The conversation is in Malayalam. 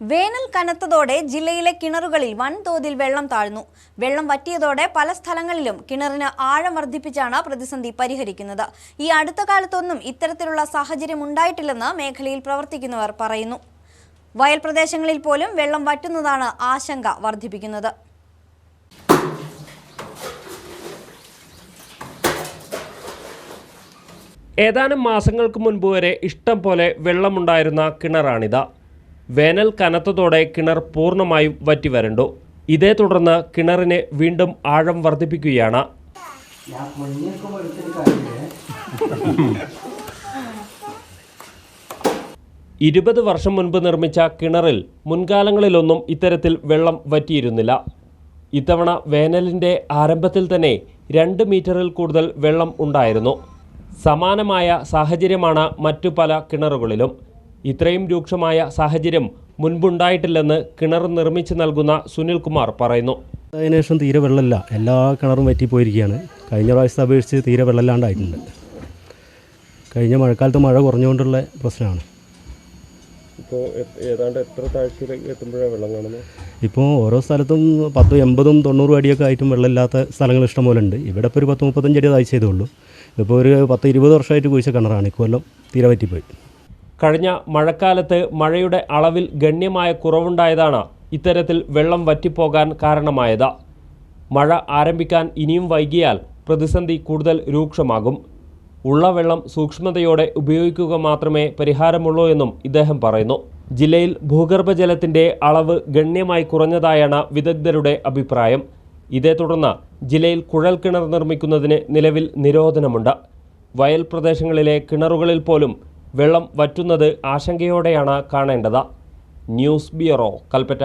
വേനൽ കനത്തതോടെ ജില്ലയിലെ കിണറുകളിൽ വൻതോതിൽ വെള്ളം താഴ്ന്നു. വെള്ളം വറ്റിയതോടെ പല സ്ഥലങ്ങളിലും കിണറിന് ആഴം വർദ്ധിപ്പിച്ചാണ് പ്രതിസന്ധി പരിഹരിക്കുന്നത്. ഈ അടുത്ത കാലത്തൊന്നും ഇത്തരത്തിലുള്ള സാഹചര്യം ഉണ്ടായിട്ടില്ലെന്ന് മേഖലയിൽ പ്രവർത്തിക്കുന്നവർ പറയുന്നു. വയൽ പ്രദേശങ്ങളിൽ പോലും വെള്ളം വറ്റുന്നതാണ് ആശങ്ക വർദ്ധിപ്പിക്കുന്നത്. ഏതാനും മാസങ്ങൾക്ക് മുൻപ് വരെ ഇഷ്ടം പോലെ വെള്ളമുണ്ടായിരുന്ന കിണറാണിത്. വേനൽ കനത്തതോടെ കിണർ പൂർണമായും വറ്റിവരണ്ടു. ഇതേ തുടർന്ന് കിണറിനെ വീണ്ടും ആഴം വർദ്ധിപ്പിക്കുകയാണ്. ഇരുപത് വർഷം മുൻപ് നിർമ്മിച്ച കിണറിൽ മുൻകാലങ്ങളിലൊന്നും ഇത്തരത്തിൽ വെള്ളം വറ്റിയിരുന്നില്ല. ഇത്തവണ വേനലിന്റെ ആരംഭത്തിൽ തന്നെ രണ്ട് മീറ്ററിൽ കൂടുതൽ വെള്ളം ഉണ്ടായിരുന്നു. സമാനമായ സാഹചര്യമാണ് മറ്റു പല കിണറുകളിലും. ഇത്രയും രൂക്ഷമായ സാഹചര്യം മുൻപുണ്ടായിട്ടില്ലെന്ന് കിണർ നിർമ്മിച്ചു നൽകുന്ന സുനിൽകുമാർ പറയുന്നു. അതിനുശേഷം തീരെ വെള്ളമില്ല. എല്ലാ കിണറും വറ്റിപ്പോയിരിക്കുകയാണ്. കഴിഞ്ഞ പ്രാവശ്യത്തെ അപേക്ഷിച്ച് തീരെ വെള്ളമില്ലാണ്ടായിട്ടുണ്ട്. കഴിഞ്ഞ മഴക്കാലത്ത് മഴ കുറഞ്ഞുകൊണ്ടുള്ള പ്രശ്നമാണ്. ഇപ്പോൾ ഏതാണ്ട് എത്ര താഴ്ചയിലേക്ക് എത്തുമ്പോഴാണ് വെള്ളം കാണുന്നത് ഇപ്പോൾ ഓരോ സ്ഥലത്തും പത്തും എൺപതും തൊണ്ണൂറും അടിയൊക്കെ ആയിട്ടും വെള്ളമില്ലാത്ത സ്ഥലങ്ങൾ ഇഷ്ടം പോലെ ഉണ്ട്. ഇവിടെ ഇപ്പോൾ ഒരു പത്ത് മുപ്പത്തഞ്ച് അടി താഴ്ച ചെയ്തേ ഉള്ളൂ. ഇപ്പോൾ ഒരു പത്ത് ഇരുപത് വർഷമായിട്ട് കുഴിച്ച കിണറാണ്. ഇക്കൊല്ലം തീരെ വറ്റിപ്പോയി. കഴിഞ്ഞ മഴക്കാലത്ത് മഴയുടെ അളവിൽ ഗണ്യമായ കുറവുണ്ടായതാണ് ഇത്തരത്തിൽ വെള്ളം വറ്റിപ്പോകാൻ കാരണമായത്. മഴ ആരംഭിക്കാൻ ഇനിയും വൈകിയാൽ പ്രതിസന്ധി കൂടുതൽ രൂക്ഷമാകും. ഉള്ള വെള്ളം സൂക്ഷ്മതയോടെ ഉപയോഗിക്കുക മാത്രമേ പരിഹാരമുള്ളൂ എന്നും ഇദ്ദേഹം പറയുന്നു. ജില്ലയിൽ ഭൂഗർഭജലത്തിന്റെ അളവ് ഗണ്യമായി കുറഞ്ഞതായാണ് വിദഗ്ധരുടെ അഭിപ്രായം. ഇതേ തുടർന്ന് ജില്ലയിൽ കുഴൽ കിണർ നിർമ്മിക്കുന്നതിന് നിലവിൽ നിരോധനമുണ്ട്. വയൽ പ്രദേശങ്ങളിലെ കിണറുകളിൽ പോലും വെള്ളം വറ്റുന്നത് ആശങ്കയോടെയാണ് കാണേണ്ടത്. News bureau Kalpetta.